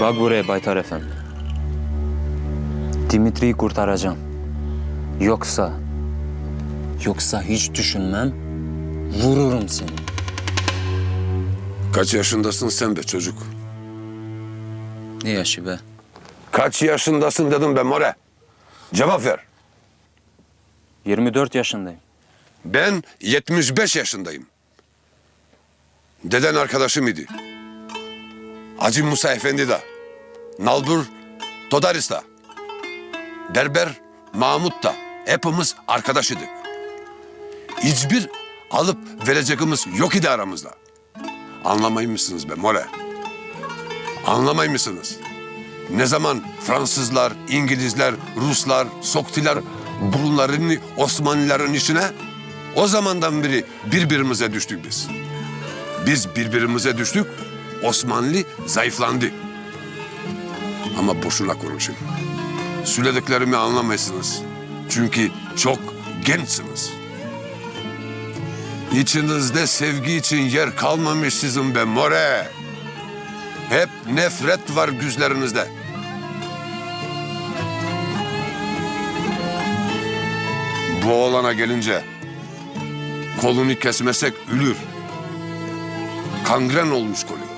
Bak buraya Baytar Efendi. Dimitri'yi kurtaracağım. Yoksa... Yoksa hiç düşünmem, vururum seni. Kaç yaşındasın sen be çocuk? Ne yaşı be? Kaç yaşındasın dedim be more. Cevap ver. 24 yaşındayım. Ben 75 yaşındayım. Deden arkadaşım idi. Hacı Musa Efendi de. Nalbur Todaris da. Berber Mahmut da. Hepimiz arkadaş idik. Hiçbir alıp vereceğimiz yok idi aramızda. Anlamayı mısınız be more? Anlamayı mısınız? Ne zaman Fransızlar, İngilizler, Ruslar soktular burunlarını Osmanlıların içine, o zamandan beri birbirimize düştük biz. Biz birbirimize düştük, Osmanlı zayıflandı. Ama boşuna konuşayım. Söylediklerimi anlamazsınız. Çünkü çok gençsiniz. İçinizde sevgi için yer kalmamış sizin be more. Hep nefret var gözlerinizde. Bu oğlana gelince kolunu kesmesek ölür. Kangren olmuş kolu.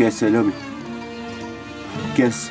¿Qué es el hombre? ¿Qué es